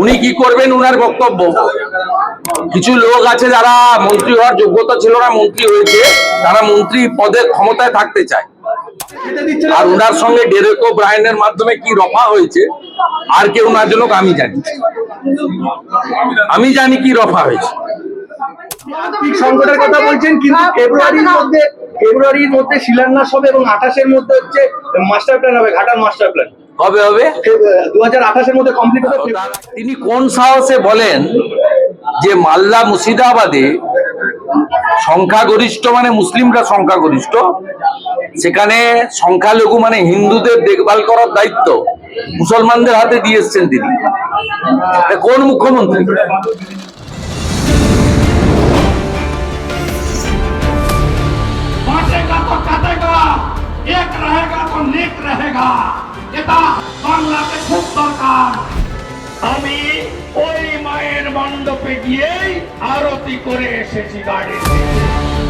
উনি কি করবেন? উনার বক্তব্য। কিছু লোক আছে যারা মন্ত্রী হওয়ার যোগ্যতা ছিল না মন্ত্রী হয়েছে। তারা মন্ত্রী পদে ক্ষমতায় থাকতে চায়। আর উনার সঙ্গে ডেরেকো ব্রায়নের মাধ্যমে কি রফা হয়েছে আর কেউ না জানুক আমি জানি। আমি জানি কি রফা হয়েছে। আর্থিক সংকটের কথা বলছেন কিন্তু ফেব্রুয়ারির মধ্যে ফেব্রুয়ারির মধ্যে শিলান্যাস হবে এবং আঠাশের মধ্যে হচ্ছে মাস্টার প্ল্যান হবে ঘাটার মাস্টার প্ল্যান। কবে হবে দু হাজার আঠাশের মধ্যে কমপ্লিট হবে তিনি কোন সাহসে বলেন যে মালদা মুর্শিদাবাদে সংখ্যাগরিষ্ঠ মানে মুসলিমরা সংখ্যাগরিষ্ঠ সেখানে সংখ্যালঘু মানে হিন্দুদের দেখভাল করার দায়িত্ব মুসলমানদের হাতে দিয়ে এসছেন তিনি এটা কোন মুখ্যমন্ত্রী बांटेगा तो काटेगा एक रहेगा तो नेक रहेगा গিয়েই আরতি করে এসেছি গাড়িতে।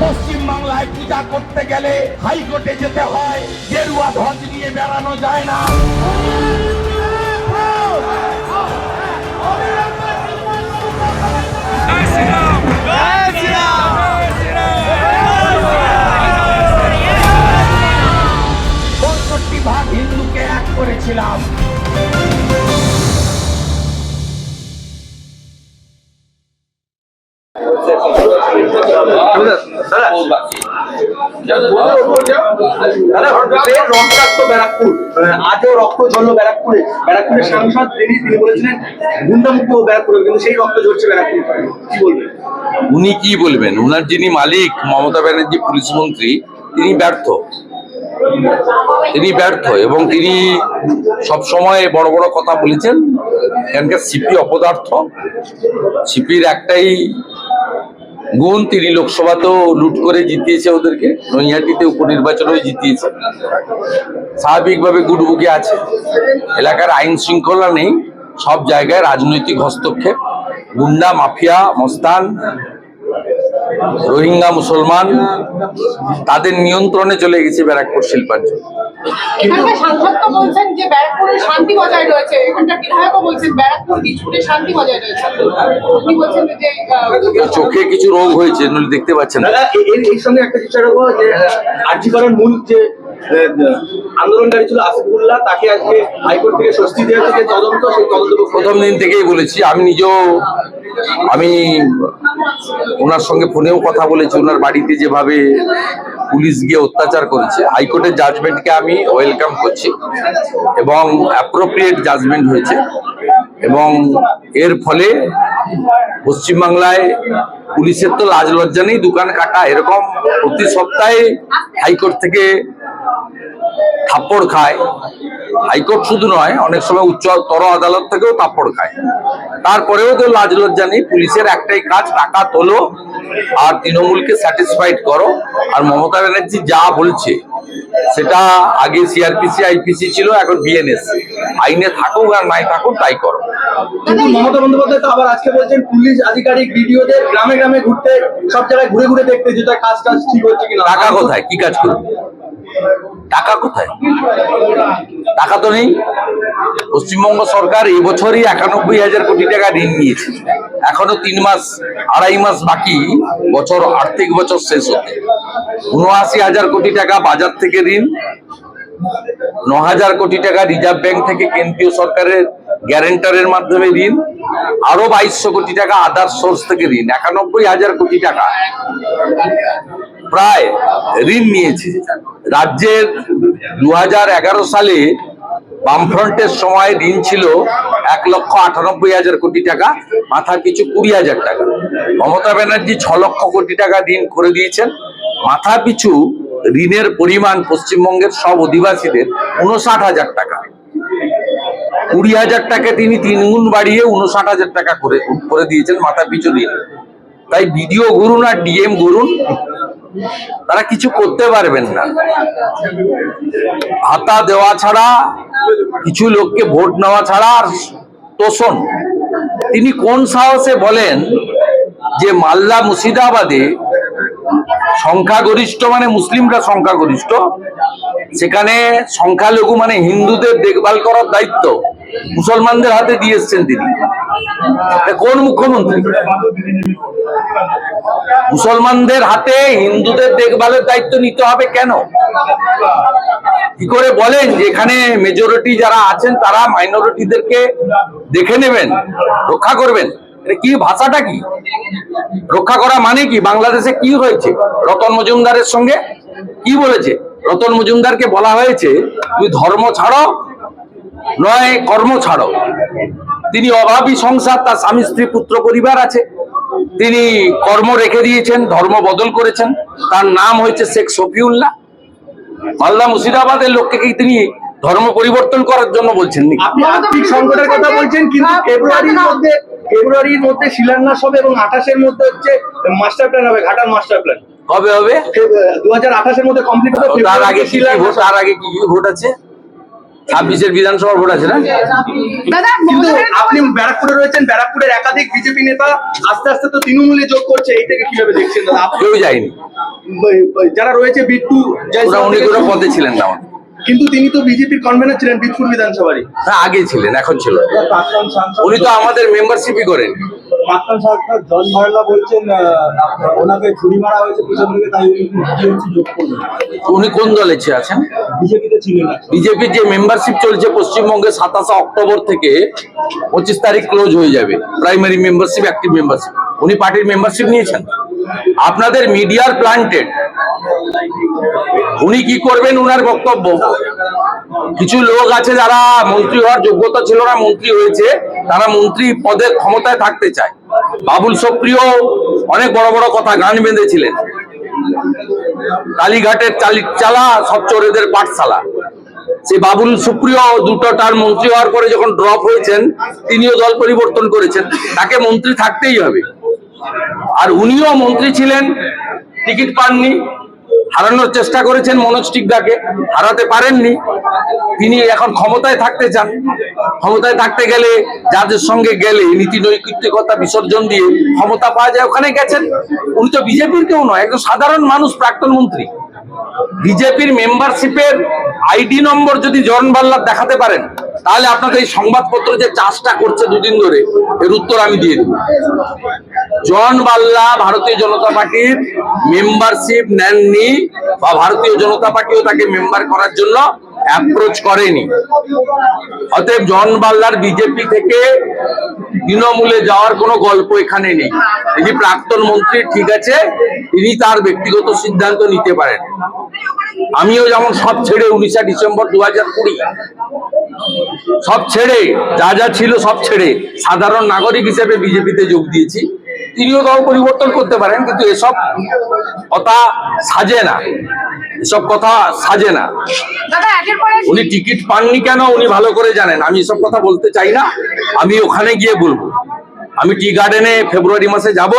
পশ্চিম বাংলায় পূজা করতে গেলে হাইকোর্টে যেতে হয়। গেরুয়া ধ্বজ নিয়ে বেড়ানো যায় না। ভাগ হিন্দুকে এক করেছিলাম। রক্তাক্ত ব্যারাকপুর আজও রক্ত ব্যারাকপুরে। ব্যারাকপুরের সাংসদ তিনি তিনি বলেছিলেন, গুন্ডামুক্ত ব্যারাকপুরে, কিন্তু সেই রক্ত ঝরছে ব্যারাকপুর কি বলবেন? উনি কি বলবেন? উনার যিনি মালিক, মমতা ব্যানার্জি, পুলিশ মন্ত্রী, তিনি ব্যর্থ। তিনি ব্যর্থ এবং তিনি সব সময় বড় বড় কথা বলেছেন। এখানকার সিপি অপদার্থ। সিপির একটাই গুণ, তিনি লোকসভাতেও লুট করে জিতিয়েছে ওদেরকে নৈহাটিতে উপনির্বাচনেও জিতিয়েছে। স্বাভাবিকভাবে গুডবুকি আছে। এলাকার আইন শৃঙ্খলা নেই, সব জায়গায় রাজনৈতিক হস্তক্ষেপ। গুন্ডা, মাফিয়া, মস্তান রোহিঙ্গা মুসলমান তাদের নিয়ন্ত্রণে চলে গেছে ব্যারাকপুর শিল্পাঞ্চল। এখানকার সাংসদ তো বলছেন যে ব্যারাকপুরে শান্তি বজায় রয়েছে। এখানকার বিধায়কও বলছেন ব্যারাকপুর দিসপুরে শান্তি বজায় রয়েছে। আপনি বলছেন যে আহ, চোখে কিছু রোগ হয়েছে দেখতে পাচ্ছেন না। এর এই সঙ্গে একটা চেষ্টা করব যে আর্যিকরণ মূল যে আন্দোলনকারী ছিল আসিফুল্লাহ তাকে আজকে হাইকোর্ট থেকে স্বস্তি দেওয়া থেকে তদন্ত সেই তদন্ত প্রথম দিন থেকেই বলেছি আমি নিজেও আমি ওনার সঙ্গে ফোনেও কথা বলেছি, ওনার বাড়িতে যেভাবে পুলিশ গিয়ে অত্যাচার করেছে, হাইকোর্টের জাজমেন্টকে আমি ওয়েলকাম করছি এবং অ্যাপ্রোপ্রিয়েট জাজমেন্ট হয়েছে এবং এর ফলে পশ্চিমবাংলায় পুলিশের তো লাজ লজ্জা নেই, দোকান কাটা, এরকম প্রতি সপ্তাহে হাইকোর্ট থেকে থাপ্পড় খায়। হাইকোর্ট শুধু নয়, অনেক সময় উচ্চতর আদালত থেকেও তাপ্পড় খায়। তারপরেও তো লাজ লজ্জা নেই, পুলিশের একটাই কাজ, টাকা তোলো আর তৃণমূলকে স্যাটিসফাইড করো। আর মমতা ব্যানার্জি যা বলছে, সেটা আগে সিআরপিসি আইপিসি ছিল, এখন বিএনএস আইনে থাকুক আর নাই থাকুক, তাই করো। কিন্তু মমতা বন্দ্যোপাধ্যায় তো আবার আজকে বলছেন, পুলিশ আধিকারিক বিডিওদের গ্রামে গ্রামে ঘুরতে, সব জায়গায় ঘুরে ঘুরে দেখতে যেটা কাজ টাজ ঠিক হচ্ছে কিনা। টাকা কোথায়? কি কাজ করবে? টাকা কোথায়? টাকা তো নেই। পশ্চিমবঙ্গ সরকার এই বছরই একানব্বই হাজার কোটি টাকা ঋণ নিয়েছে। এখনও তিন মাস, আড়াই মাস বাকি, বছর আর্থিক বছর শেষ হতে। উনআশি হাজার কোটি টাকা বাজার থেকে ঋণ, ন হাজার কোটি টাকা রিজার্ভ ব্যাংক থেকে কেন্দ্রীয় সরকারের গ্যারেন্টারের মাধ্যমে ঋণ, আরও বাইশশো কোটি টাকা আদার সোর্স থেকে ঋণ, একানব্বই হাজার কোটি টাকা। প্রায় ঋণ নিয়েছে। রাজ্যের দু হাজার এগারো সালে বামফ্রন্টের সময় ঋণ ছিল এক লক্ষ আটানব্বই হাজার কোটি টাকা, মাথা পিছু কুড়ি হাজার টাকা। মমতা ব্যানার্জি ছ লক্ষ কোটি টাকা ঋণ করে দিয়েছেন। মাথা পিছু ঋণের পরিমাণ পশ্চিমবঙ্গের সব অধিবাসীদের উনষাট হাজার টাকা। কুড়ি হাজার টাকা তিনি তিনগুণ বাড়িয়ে উনষাট হাজার টাকা করে করে দিয়েছেন, মাথা পিছু ঋণ তাই বিডিও ঘুরুন আর ডিএম ঘুরুন তারা কিছু করতে পারবেন না। হাতা দেওয়া ছাড়া, কিছু লোককে ভোট নেওয়া ছাড়া আর তোষণ। তিনি কোন সাহসে বলেন যে মালদা মুর্শিদাবাদে সংখ্যাগরিষ্ঠ মানে মুসলিমরা সংখ্যাগরিষ্ঠ, সেখানে সংখ্যালঘু মানে হিন্দুদের দেখভাল করার দায়িত্ব। মুসলমানদের হাতে দিয়ে এসছেন তিনি। কোন মুখ্যমন্ত্রী? মুসলমানদের হাতে হিন্দুদের দেখভালের দায়িত্ব নিতে হবে কেন? কি করে বলেন যে এখানে মেজরিটি যারা আছেন, তারা মাইনরিটিদেরকে দেখে নেবেন, রক্ষা করবেন? কি ভাষাটা কি? রক্ষা করা মানে কি? বাংলাদেশে কি হয়েছে? রতন মজুমদারের সঙ্গে কি বলেছে? রতন মজুমদারকে বলা হয়েছে, তুমি ধর্ম ছাড়ো নয় কর্ম ছাড়ো। তিনি অভাবী সংসার তার স্বামী স্ত্রী পুত্র পরিবার আছে। তিনি কর্ম রেখে দিয়েছেন ধর্ম বদল করেছেন। তার নাম হয়েছে শেখ শফিউল্লাহ। মালদা মুর্শিদাবাদের লোককে কি তিনি ধর্ম পরিবর্তন করার জন্য বলছেন আপনি আর্থিক সংকটের কথা বলছেন কিন্তু ফেব্রুয়ারির মধ্যে ফেব্রুয়ারির মধ্যে শিলান্যাস হবে এবং আঠাশের মধ্যে হচ্ছে মাস্টার প্ল্যান হবে ঘাটার মাস্টার প্ল্যান কবে হবে। দু হাজার আঠাশের মধ্যে কমপ্লিট হবে তার আগে শিলান্যাস তার আগে কি কি ভোট আছে? ছাব্বিশের বিধানসভা ভোট আছে না? কিন্তু আপনি ব্যারাকপুরে রয়েছেন ব্যারাকপুরের একাধিক বিজেপি নেতা আস্তে আস্তে তো তৃণমূলে যোগ করছে এইটাকে কীভাবে দেখছেন? কেউ যায়নি। যারা রয়েছে বিট্টু উনি কোনো পদে ছিলেন না। কিন্তু তিনি তো বিজেপির কনভেনার ছিলেন বিটপুর বিধানসভারই। হ্যাঁ আগে ছিলেন এখন ছিল। উনি তো আমাদের মেম্বারশিপই করেন। প্রাক্তন সাংসদ জন ভার্লা বলছেন ওনাকে ছুরি মারা হয়েছে পিছন থেকে তাই উনি কোন দলে আছেন? বিজেপিতে ছিলেন বিজেপির যে মেম্বারশিপ চলছে পশ্চিমবঙ্গে সাতাশে অক্টোবর থেকে পঁচিশ তারিখ ক্লোজ হয়ে যাবে প্রাইমারি মেম্বারশিপ অ্যাক্টিভ মেম্বারশিপ উনি পার্টির মেম্বারশিপ নিয়েছেন? আপনাদের মিডিয়ার প্লান্টেড উনি কি করবেন উনার বক্তব্য? কিছু লোক আছে যারা মন্ত্রী হওয়ার যোগ্যতা ছিল না মন্ত্রী হয়েছে তারা মন্ত্রী পদের ক্ষমতায় থাকতে চায়। বাবুল সক্রিয়, অনেক বড় বড় কথা গান বেঁধেছিলেন। কালীঘাটের চালি সব চোরেদের পাঠশালা। সেই বাবুল সুপ্রিয় দুটো তার মন্ত্রী হওয়ার পরে যখন ড্রপ হয়েছেন, তিনিও দল পরিবর্তন করেছেন। তাকে মন্ত্রী থাকতেই হবে। আর উনিও মন্ত্রী ছিলেন, টিকিট পাননি। হারানোর চেষ্টা করেছেন মনোজ টিকদাকে, হারাতে পারেননি। তিনি এখন ক্ষমতায় থাকতে চান। ক্ষমতায় থাকতে গেলে যাদের সঙ্গে গেলে নীতি নৈকৃত্যকতা বিসর্জন দিয়ে ক্ষমতা পাওয়া যায়। ওখানে গেছেন। উনি তো বিজেপির কেউ নয়, একজন সাধারণ মানুষ, প্রাক্তন মন্ত্রী। বিজেপির মেম্বারশিপের আইডি নম্বর যদি জন বাল্লার দেখাতে পারেন, তাহলে আপনাদের এই সংবাদপত্র যে চাষটা করছে দুদিন ধরে, এর উত্তর আমি দিয়ে দেবো। জন বাল্লা ভারতীয় জনতা পার্টির মেম্বারশিপ নেননি বা ভারতীয় জনতা পার্টিও তাকে মেম্বার করার জন্য অ্যাপ্রোচ করেনি। অতএব জন বাল্লার বিজেপি থেকে তৃণমূলে যাওয়ার কোনো গল্প এখানে নেই। তিনি প্রাক্তন মন্ত্রী, ঠিক আছে, তিনি তার ব্যক্তিগত সিদ্ধান্ত নিতে পারেন। আমিও যেমন সব ছেড়ে উনিশে ডিসেম্বর দু হাজার কুড়ি, সব ছেড়ে, যা যা ছিল সব ছেড়ে সাধারণ নাগরিক হিসেবে বিজেপিতে যোগ দিয়েছি। তিনিও দল পরিবর্তন করতে পারেন, কিন্তু এসব কথা সাজে না। এসব কথা সাজে না। উনি টিকিট পাননি কেন? উনি ভালো করে জানেন। আমি এসব কথা বলতে চাই না। আমি ওখানে গিয়ে বলব। আমি টি গার্ডেনে ফেব্রুয়ারি মাসে যাব।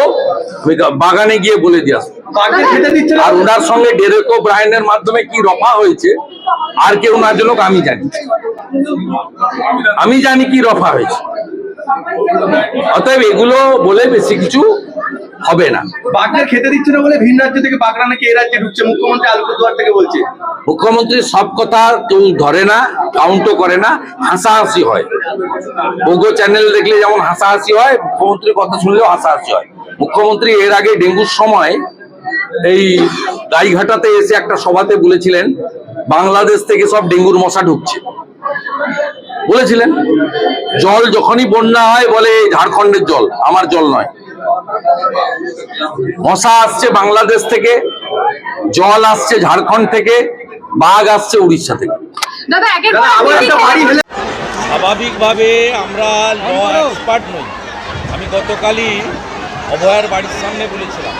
আমি বাগানে গিয়ে বলে দিয়ে আসব। আর ওনার সঙ্গে ডেরেকো ব্রায়নের মাধ্যমে কি রফা হয়েছে আর কেউ না জানুক আমি জানি। আমি জানি কি রফা হয়েছে। অতএব এগুলো বলে বেশি কিছু হবে না। বাঘদের খেতে দিচ্ছে না বলে ভিন রাজ্য থেকে বাঘরা নাকি এ রাজ্যে ঢুকছে? মুখ্যমন্ত্রী আলিপুরদুয়ার থেকে বলছে। মুখ্যমন্ত্রী সব কথা কেউ ধরে না কাউন্টও করে না হাসাহাসি হয়। বগো চ্যানেল দেখলে যেমন হাসাহাসি হয় মুখ্যমন্ত্রীর কথা শুনলেও হাসাহাসি হয়। মুখ্যমন্ত্রী এর আগে ডেঙ্গুর সময় এই গাইঘাটাতে এসে একটা সভাতে বলেছিলেন বাংলাদেশ থেকে সব ডেঙ্গুর মশা ঢুকছে। বলেছিলেন জল যখনই বন্যা হয় বলে ঝাড়খণ্ডের জল আমার জল নয়। মশা আসছে বাংলাদেশ থেকে জল আসছে ঝাড়খণ্ড থেকে বাঘ আসছে উড়িষ্যা থেকে। স্বাভাবিকভাবে আমরা ল এক্সপার্ট নই। আমি গতকালই অভয়ার বাড়ির সামনে বলেছিলাম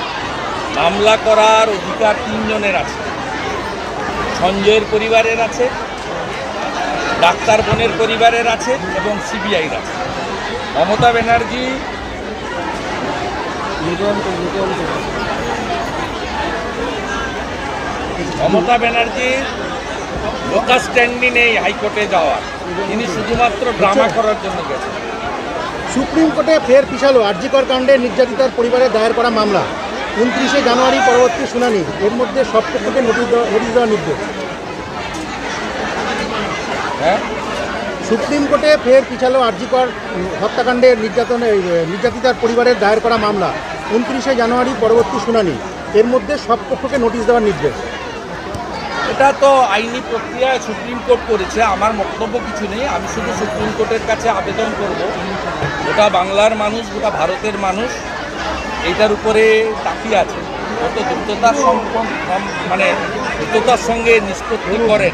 মামলা করার অধিকার তিনজনের আছে। সঞ্জয়ের পরিবারের আছে ডাক্তার বোনের পরিবারের আছে এবং সিবিআইর আছে। মমতা ব্যানার্জি মমতা ব্যানার্জির লোকাল নেই হাইকোর্টে যাওয়ার। তিনি শুধুমাত্র ড্রামা করার জন্য গেছেন। সুপ্রিম কোর্টে ফের পিছালো আরজিকর কাণ্ডে নির্যাতিতার পরিবারে দায়ের করা মামলা। উনত্রিশে জানুয়ারি পরবর্তী শুনানি। এর মধ্যে সব পক্ষকে নোটিশ দেওয়া নোটিশ দেওয়ার নির্দেশ। হ্যাঁ? সুপ্রিম কোর্টে ফের পিছালো আরজিকর হত্যাকাণ্ডের নির্যাতনে এই, নির্যাতিতার পরিবারের দায়ের করা মামলা উনত্রিশে জানুয়ারি পরবর্তী শুনানি। এর মধ্যে সব পক্ষকে নোটিশ দেওয়ার নির্দেশ। এটা তো আইনি প্রক্রিয়ায় সুপ্রিম কোর্ট করেছে আমার বক্তব্য কিছু নেই আমি শুধু সুপ্রিম কোর্টের কাছে আবেদন করব। গোটা বাংলার মানুষ গোটা ভারতের মানুষ এইটার উপরে তাকিয়ে আছে। কত দ্রুততার মানে দ্রুততার সঙ্গে নিষ্পত্তি করেন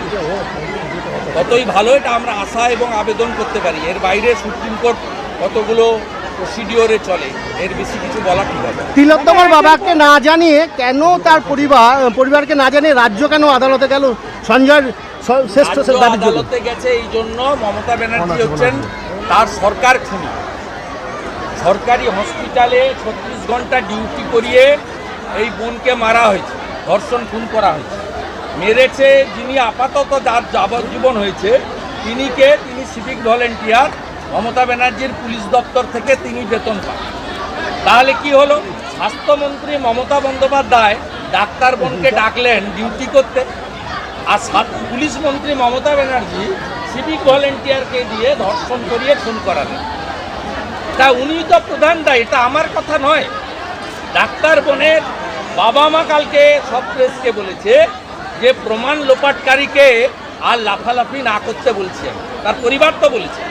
ততই ভালো এটা আমরা আশা এবং আবেদন করতে পারি। এর বাইরে সুপ্রিম কোর্ট কতগুলো প্রসিডিওরে চলে এর বেশি কিছু বলা ঠিক হবে তিলোত্তমার বাবাকে না জানিয়ে কেন তার পরিবার পরিবারকে না জানিয়ে রাজ্য কেন আদালতে গেল? সঞ্জয়ের শ্রেষ্ঠ আদালতে গেছে এই জন্য মমতা ব্যানার্জি হচ্ছেন তার সরকার খুনি। সরকারি হসপিটালে ছত্রিশ ঘণ্টা ডিউটি করিয়ে এই বোনকে মারা হয়েছে ধর্ষণ খুন করা হয়েছে। মেরেছে যিনি আপাতত যার যাবজ্জীবন হয়েছে তিনিকে তিনি সিভিক ভলেন্টিয়ার মমতা ব্যানার্জির পুলিশ দপ্তর থেকে তিনি বেতন পান। তাহলে কি হলো? স্বাস্থ্যমন্ত্রী মমতা বন্দ্যোপাধ্যায় ডাক্তার বোনকে ডাকলেন ডিউটি করতে। আর পুলিশ মন্ত্রী মমতা ব্যানার্জি সিভিক ভলেন্টিয়ারকে দিয়ে ধর্ষণ করিয়ে খুন করালেন। তা উনি তো প্রধান দায় এটা আমার কথা নয়। ডাক্তার বোনের বাবা মা কালকে সব প্রেসকে বলেছে যে প্রমাণ লোপাটকারীকে আর লাফালাফি না করতে বলছে তার পরিবার তো বলেছে।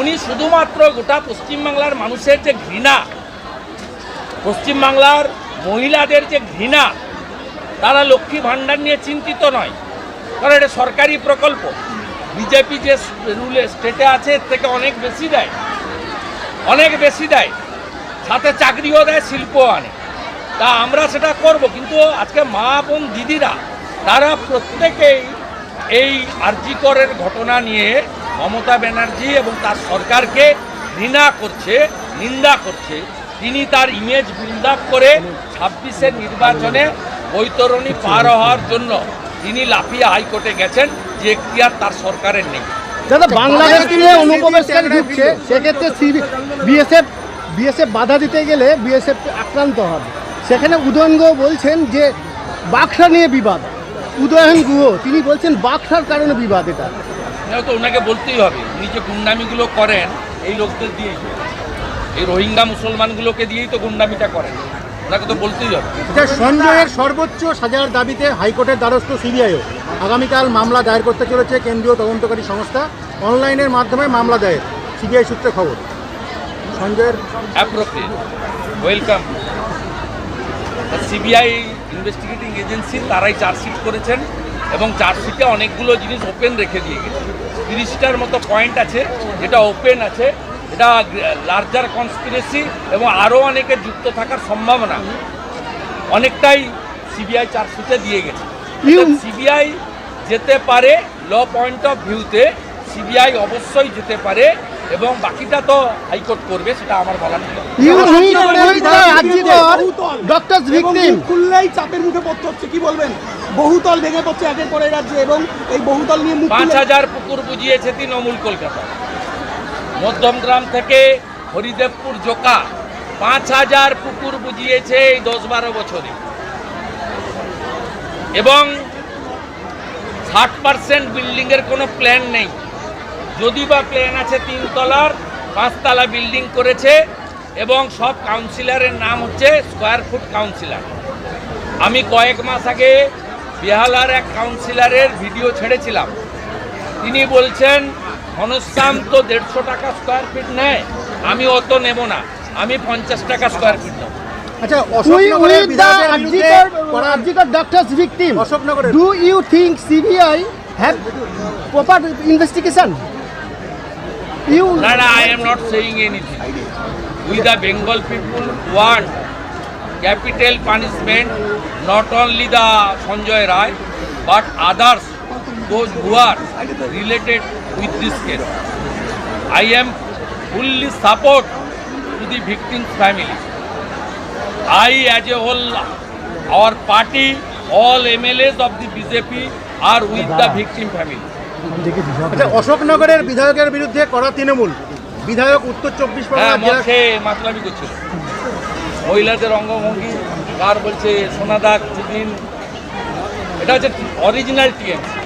উনি শুধুমাত্র গোটা পশ্চিমবাংলার মানুষের যে ঘৃণা, পশ্চিমবাংলার মহিলাদের যে ঘৃণা, তারা লক্ষ্মী ভাণ্ডার নিয়ে চিন্তিত নয়। কারণ এটা সরকারি প্রকল্প। বিজেপি যে রুলে স্টেটে আছে, এর থেকে অনেক বেশি দেয়। অনেক বেশি দেয়। সাথে চাকরিও দেয়, শিল্পও আনে। তা আমরা সেটা করব, কিন্তু আজকে মা বোন দিদিরা তারা প্রত্যেকেই এই আরজিকরের ঘটনা নিয়ে মমতা ব্যানার্জি এবং তার সরকারকে ঘৃণা করছে, নিন্দা করছে। তিনি তার ইমেজ আপ করে ছাব্বিশের নির্বাচনে বৈতরণী পার হওয়ার জন্য তিনি লাফিয়ে হাইকোর্টে গেছেন, যে এখতিয়ার তার সরকারের নেই। দাদা, বাংলাদেশ থেকে অনুপ্রবেশকারী ঢুকছে, সেক্ষেত্রে বিএসএফ বিএসএফ বাধা দিতে গেলে বিএসএফ আক্রান্ত হবে। সেখানে উদয়ন গুহ বলছেন যে বাক্সা নিয়ে বিবাদ। উদয়ন গুহ তিনি বলছেন বাক্সার কারণে বিবাদ এটা। তো ওনাকে বলতেই হবে। উনি যে গুন্ডামিগুলো করেন এই লোকদের দিয়েই। এই রোহিঙ্গা মুসলমানগুলোকে দিয়েই তো গুন্ডামিটা করেন। ওনাকে তো বলতেই হবে। সঞ্জয়ের সর্বোচ্চ সাজার দাবিতে হাইকোর্টের দ্বারস্থ সিবিআইও। আগামীকাল মামলা দায়ের করতে চলেছে কেন্দ্রীয় তদন্তকারী সংস্থা। অনলাইনের মাধ্যমে মামলা দায়ের। সিবিআই সূত্রে খবর। সঞ্জয়ের appropriate welcome CBI investigating agency তারাই চার্জশিট করেছেন এবং চার্জশিটে অনেকগুলো জিনিস ওপেন রেখে দিয়ে গেছে। তিরিশটার মতো পয়েন্ট আছে যেটা ওপেন আছে এটা লার্জার কনস্পিরেসি এবং আরও অনেকে যুক্ত থাকার সম্ভাবনা। অনেকটাই সিবিআই চার্জশিটে দিয়ে গেছে। সিবিআই যেতে পারে ল পয়েন্ট অফ ভিউতে সিবিআই অবশ্যই যেতে পারে। এবং বাকিটা তো হাইকোর্ট করবে সেটা আমার বলার ভিকটিম। খুললেই চাপের মুখে পড়তে হচ্ছে কি বলবেন? বহুতল ভেঙে পড়ছে একের পর রাজ্যে এবং এই বহুতল নিয়ে পাঁচ হাজার পুকুর বুঝিয়েছে তৃণমূল কলকাতা। মধ্যমগ্রাম থেকে হরিদেবপুর জোকা পাঁচ হাজার পুকুর বুঝিয়েছে এই দশ বারো বছরে। এবং ষাট পার্সেন্ট বিল্ডিংয়ের কোনো প্ল্যান নেই। যদি বা প্ল্যান আছে তিনতলার পাঁচতলা বিল্ডিং করেছে এবং সব কাউন্সিলরের নাম হচ্ছে স্কোয়ার ফুট কাউন্সিলর। আমি কয়েক মাস আগে বেহালার এক কাউন্সিলরের ভিডিও ছেড়েছিলাম। তিনি বলছেন ঘনশ্যাম তো দেড়শো টাকা স্কোয়ার ফিট নেয় আমি অত নেব না আমি পঞ্চাশ টাকা স্কোয়ার ফিট নেব। আচ্ছা অশোকনগরের with the বিধায়কের বিরুদ্ধে Arjikar, করা- Arjikar you না I am not saying anything we the Bengal people want capital punishment not only the Sanjay Roy but others those who are related with this case I am fully support to the victim's family. I, as a whole, our party, all MLAs of the BJP are with the victim family. আচ্ছা অশোকনগরের বিধায়কের বিরুদ্ধে করা তৃণমূল। বিধায়ক উত্তর চব্বিশ হ্যাঁ পরগনা মাতলামি করছিল। মহিলাদের অঙ্গভঙ্গি কার বলছে সোনাদার দিন এটা হচ্ছে অরিজিনাল টিএমসি